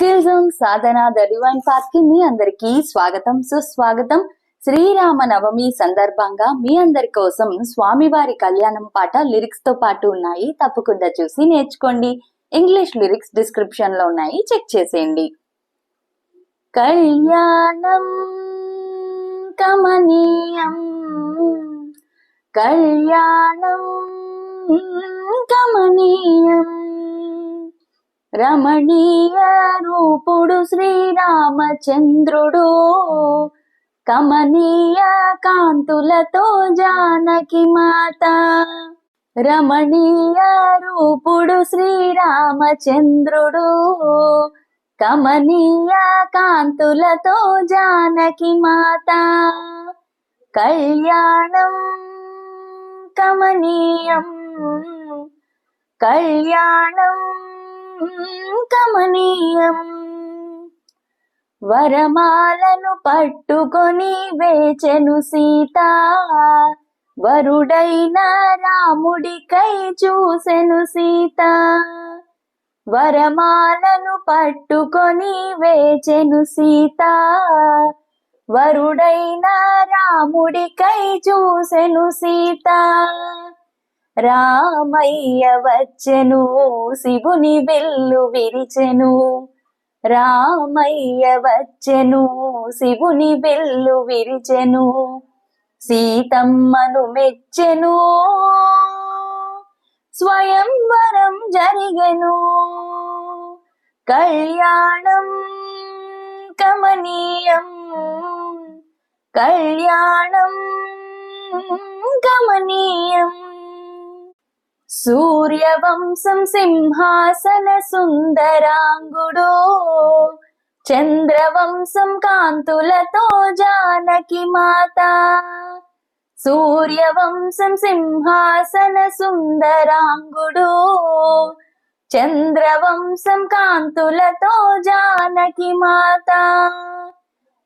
Skill Zone Sadhana the divine పాత్కి మీ అందరికి స్వాగతం సుస్వాగతం. శ్రీరామ నవమి సందర్భంగా మీ అందరి కోసం స్వామివారి కళ్యాణం పాట లిరిక్స్తో పాటు ఉన్నాయి. తప్పకుండా చూసి నేర్చుకోండి. ఇంగ్లీష్ లిరిక్స్ డిస్క్రిప్షన్లో ఉన్నాయి. చెక్ చేసేయండి. కళ్యాణం కమనీయం. కళ్యాణం రమణీయ రూపుడు శ్రీరామచంద్రుడు. కమనీయ కాంతులతో జానకి మాత. రమణీయ రూపుడు శ్రీరామచంద్రుడు. కమనీయ కాంతులతో జానకి మాత. కళ్యాణం కమనీయం. కళ్యాణం కమనీయం వరమాలను పట్టుకొని వేచెను సీత. వరుడైన రాముడికై చూసెను సీత. వరమాలను పట్టుకొని వేచెను సీత. వరుడైన రాముడికై చూసెను సీత. రామయ్య వచ్చెను శివుని వెల్లు విరిచెను. రామయ్య వచ్చెను శివుని వెల్లు విరిచెను. సీతమ్మను మెచ్చెను స్వయంవరం జరిగెను. కళ్యాణం కమనీయం కళ్యాణం కమనీయం సూర్యవంశం సింహాసన సుందరాంగుడు చంద్రవంశం కాంతులతో జానకి మాత. సూర్యవంశం సింహాసన సుందరాంగుడు చంద్రవంశం కాంతులతో జానకి మాత.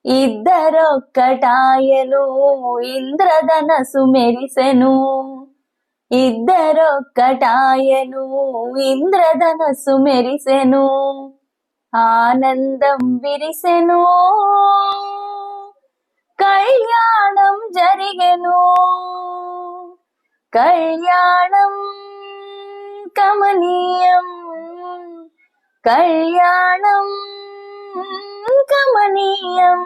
ఇద్దరొక్కటాయలు ఇంద్రధనసు మెరిసెను. ఇద్దరొక్కటాయను ఇంద్రధనస్సు మెరిసెను ఆనందం విరిసెను కళ్యాణం జరిగెను. కళ్యాణం కమనీయం కళ్యాణం కమనీయం.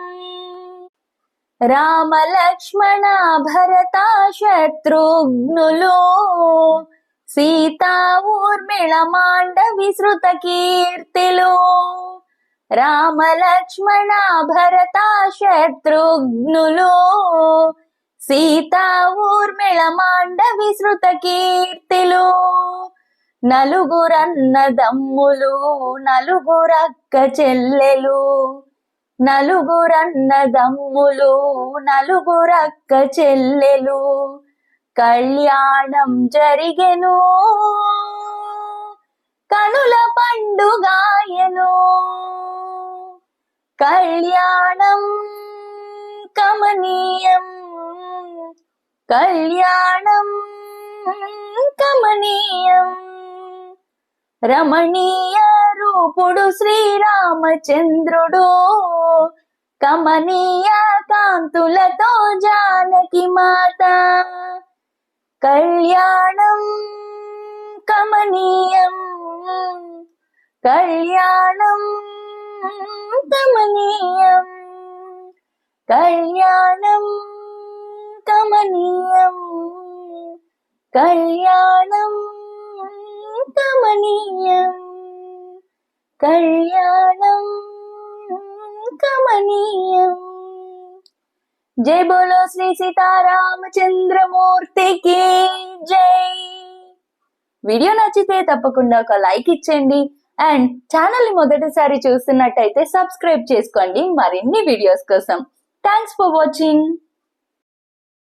రామ లక్ష్మణ భరత శత్రుఘ్నులు సీతా ఊర్మిళ మాండవి శృత కీర్తిలు రామ లక్ష్మణ భరత శత్రుఘ్నులు సీతా ఊర్మిళ మాండవి శృత కీర్తిలు నలుగురన్నదమ్ములు నలుగురక్క చెల్లెలు. నలుగురన్నదమ్ములు నలుగురక్క చెల్లెలు. కళ్యాణం జరిగెను కనుల పండుగాయను. కళ్యాణం కమనీయం కళ్యాణం కమనీయం. రమణీయ రూపుడు శ్రీరామచంద్రుడు కమనీయ కాంతులతో జానకి మాత. కళ్యాణం కమనీయం కళ్యాణం కమనీయం కళ్యాణం కమనీయం కళ్యాణం కమనీయం కళ్యాణం కమనీయం. జై బోలో శ్రీ సీతారామచంద్రమూర్తికి జై. వీడియో నచ్చితే తప్పకుండా ఒక లైక్ ఇచ్చేయండి. అండ్ ఛానల్ని మొదటిసారి చూస్తున్నట్టయితే సబ్స్క్రైబ్ చేసుకోండి. మరిన్ని వీడియోస్ కోసం థ్యాంక్స్ ఫర్ వాచింగ్.